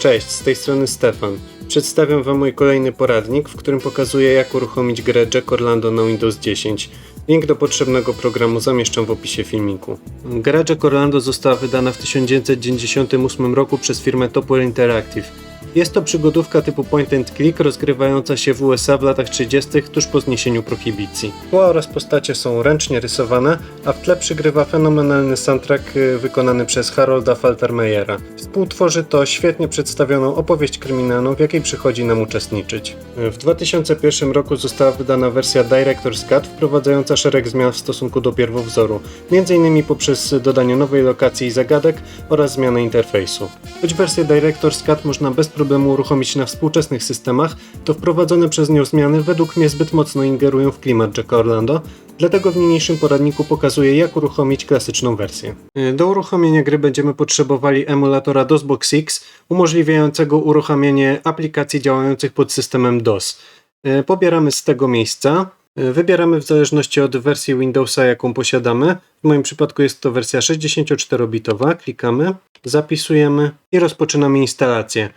Cześć, z tej strony Stefan. Przedstawiam Wam mój kolejny poradnik, w którym pokazuję jak uruchomić grę Jack Orlando na Windows 10. Link do potrzebnego programu zamieszczam w opisie filmiku. Gra Jack Orlando została wydana w 1998 roku przez firmę Topwell Interactive. Jest to przygodówka typu point and click rozgrywająca się w USA w latach 30. tuż po zniesieniu prohibicji. Tła oraz postacie są ręcznie rysowane, a w tle przygrywa fenomenalny soundtrack y, wykonany przez Harolda Faltermeyera. Współtworzy to świetnie przedstawioną opowieść kryminalną, w jakiej przychodzi nam uczestniczyć. W 2001 roku została wydana wersja Director's Cut wprowadzająca szereg zmian w stosunku do pierwowzoru, m.in. poprzez dodanie nowej lokacji i zagadek oraz zmianę interfejsu. Choć wersję Director's Cut można bez problemu uruchomić na współczesnych systemach, to wprowadzone przez nią zmiany według mnie zbyt mocno ingerują w klimat Jacka Orlando, dlatego w niniejszym poradniku pokazuję jak uruchomić klasyczną wersję. Y, Do uruchomienia gry będziemy potrzebowali emulatora DOSBox X umożliwiającego uruchamianie aplikacji działających pod systemem DOS. Y, Pobieramy z tego miejsca, y, wybieramy w zależności od wersji Windowsa jaką posiadamy. W moim przypadku jest to wersja 64-bitowa, klikamy, zapisujemy i rozpoczynamy instalację.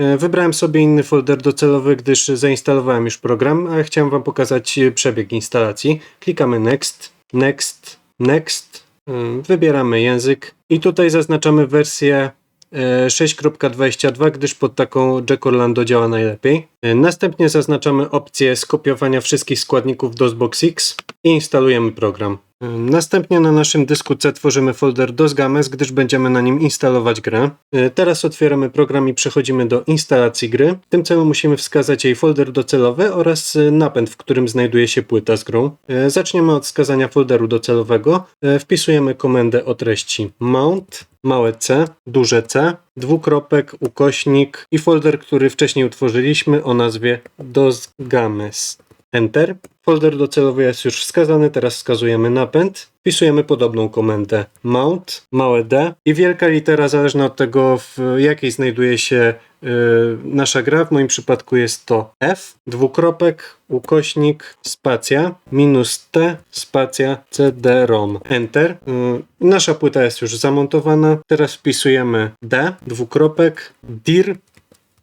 E, Wybrałem sobie inny folder docelowy, gdyż zainstalowałem już program, ale chciałem Wam pokazać e, przebieg instalacji. Klikamy Next, Next, Next, e, wybieramy język i tutaj zaznaczamy wersję e, 6.22, gdyż pod taką Jack Orlando działa najlepiej. E, Następnie zaznaczamy opcję skopiowania wszystkich składników DOSBox X i instalujemy program. Następnie na naszym dysku C tworzymy folder DOSGames, gdyż będziemy na nim instalować grę. E, Teraz otwieramy program i przechodzimy do instalacji gry. W tym celu musimy wskazać jej folder docelowy oraz e, napęd, w którym znajduje się płyta z grą. E, Zaczniemy od wskazania folderu docelowego. Wpisujemy komendę o treści mount, małe c, duże C, dwukropek, ukośnik i folder, który wcześniej utworzyliśmy o nazwie DOSGames. Enter. Folder docelowy jest już wskazany, teraz wskazujemy napęd. Wpisujemy podobną komendę mount, małe d i wielka litera zależna od tego w jakiej znajduje się y, nasza gra. W moim przypadku jest to F, dwukropek, ukośnik, spacja, minus T, spacja, CD-ROM. Enter. Y, nasza płyta jest już zamontowana. Teraz wpisujemy D, dwukropek, dir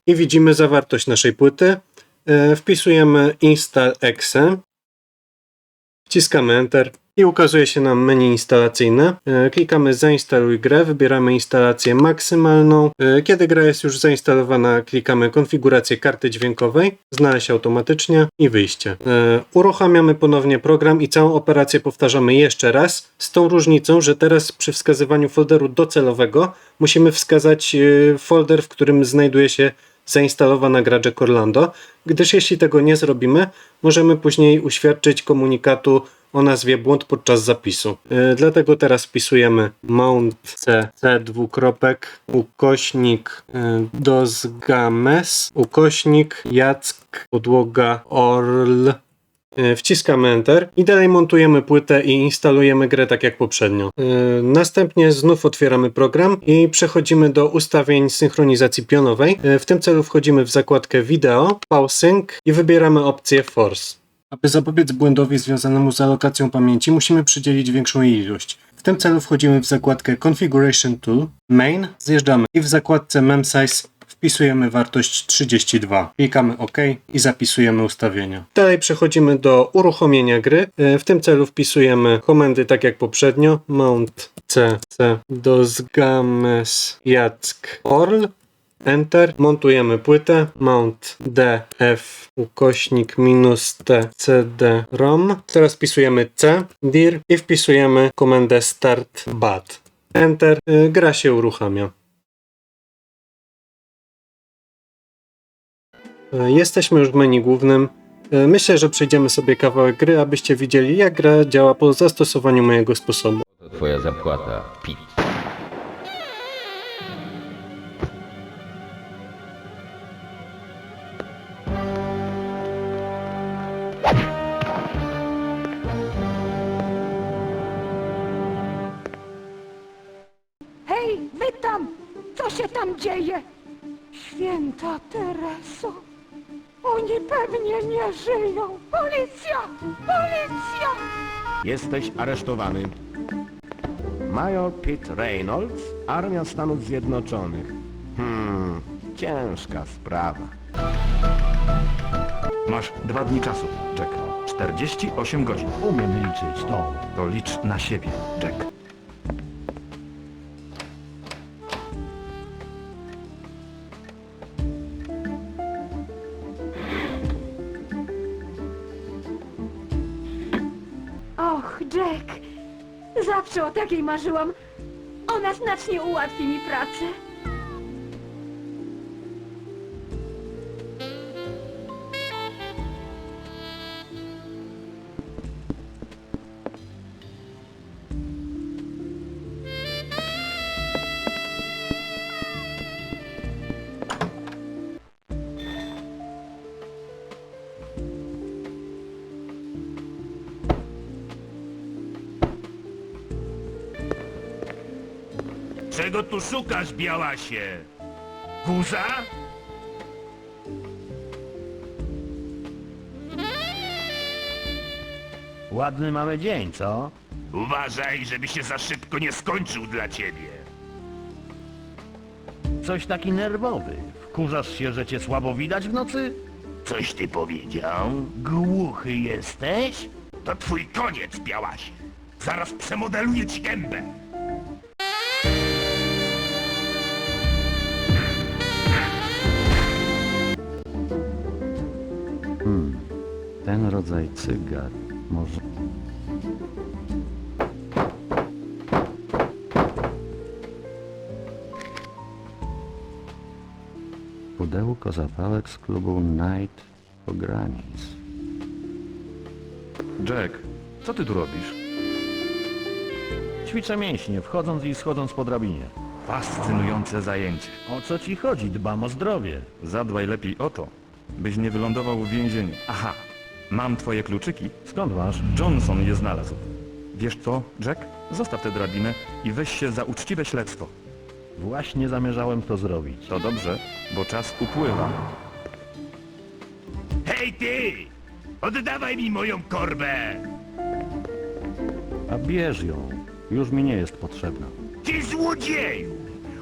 i widzimy zawartość naszej płyty. E, Wpisujemy install exe, wciskamy Enter i ukazuje się nam menu instalacyjne. E, Klikamy zainstaluj grę, wybieramy instalację maksymalną. E, Kiedy gra jest już zainstalowana, klikamy konfigurację karty dźwiękowej, znaleźć automatycznie i wyjście. Uruchamiamy ponownie program i całą operację powtarzamy jeszcze raz, z tą różnicą, że teraz przy wskazywaniu folderu docelowego musimy wskazać folder, w którym znajduje się zainstalowana gra Orlando, gdyż jeśli tego nie zrobimy, możemy później uświadczyć komunikatu o nazwie błąd podczas zapisu. Yy, dlatego teraz wpisujemy mount c, c dwukropek, ukośnik yy, dosgames, ukośnik jack, podłoga orl, Yy, Wciskamy Enter i dalej montujemy płytę i instalujemy grę tak jak poprzednio. Yy, Następnie znów otwieramy program i przechodzimy do ustawień synchronizacji pionowej. Yy, W tym celu wchodzimy w zakładkę Video, Pausing i wybieramy opcję Force. Aby zapobiec błędowi związanemu z alokacją pamięci, musimy przydzielić większą jej ilość. W tym celu wchodzimy w zakładkę Configuration Tool, Main, zjeżdżamy i w zakładce MemSize wpisujemy wartość 32. Klikamy OK i zapisujemy ustawienia. Dalej przechodzimy do uruchomienia gry. E, W tym celu wpisujemy komendy tak jak poprzednio. Mount C, C, dosgames, jack, orl. Enter. Montujemy płytę. Mount D, F, ukośnik minus T, CD, ROM. Teraz wpisujemy C, dir i wpisujemy komendę start bat. Enter. E, Gra się uruchamia. Jesteśmy już w menu głównym. E, Myślę, że przejdziemy sobie kawałek gry, abyście widzieli, jak gra działa po zastosowaniu mojego sposobu. To twoja zapłata, Pit. Hej, wy tam! Co się tam dzieje? Święta Tereso! Oni pewnie nie żyją! Policja! Policja! Jesteś aresztowany. Major Pitt Reynolds, Armia Stanów Zjednoczonych. Hmm, Ciężka sprawa. Masz dwa dni czasu, Jack. 48 godzin. Umiem liczyć, to. To licz na siebie, Jack. Jack. Zawsze o takiej marzyłam. Ona znacznie ułatwi mi pracę. Czego tu szukasz, Białasie? Guza? Ładny mamy dzień, co? Uważaj, żeby się za szybko nie skończył dla ciebie. Coś taki nerwowy. Wkurzasz się, że cię słabo widać w nocy? Coś ty powiedział? Głuchy jesteś? To twój koniec, Białasie. Zaraz przemodeluję ci gębę. Ten rodzaj cygar może... Pudełko zapałek z klubu Night Pogranic. Jack, co ty tu robisz? Ćwiczę mięśnie, wchodząc i schodząc po drabinie. Fascynujące zajęcie. O co ci chodzi? Dbam o zdrowie. Zadbaj lepiej o to, byś nie wylądował w więzieniu. Aha, mam twoje kluczyki. Skąd masz? Johnson je znalazł. Wiesz co, Jack? Zostaw tę drabinę i weź się za uczciwe śledztwo. Właśnie zamierzałem to zrobić. To dobrze, bo czas upływa. Hej ty! Oddawaj mi moją korbę! A bierz ją. Już mi nie jest potrzebna. Ty złodzieju!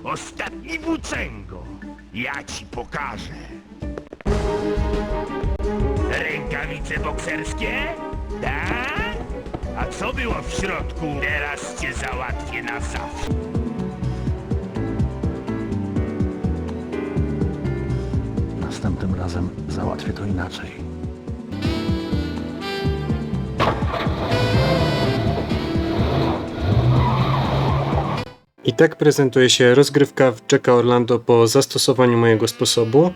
Ostatni włóczęgo! Ja ci pokażę! Rękawice bokserskie? Tak? A co było w środku? Teraz cię załatwię na zawsze. Następnym razem załatwię to inaczej. I tak prezentuje się rozgrywka w Jacka Orlando po zastosowaniu mojego sposobu.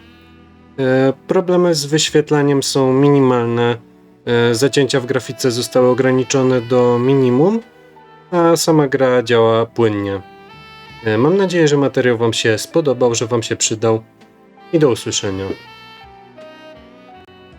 E, problemy z wyświetlaniem są minimalne. E, zacięcia w grafice zostały ograniczone do minimum, a sama gra działa płynnie. E, mam nadzieję, że materiał Wam się spodobał, że Wam się przydał i do usłyszenia.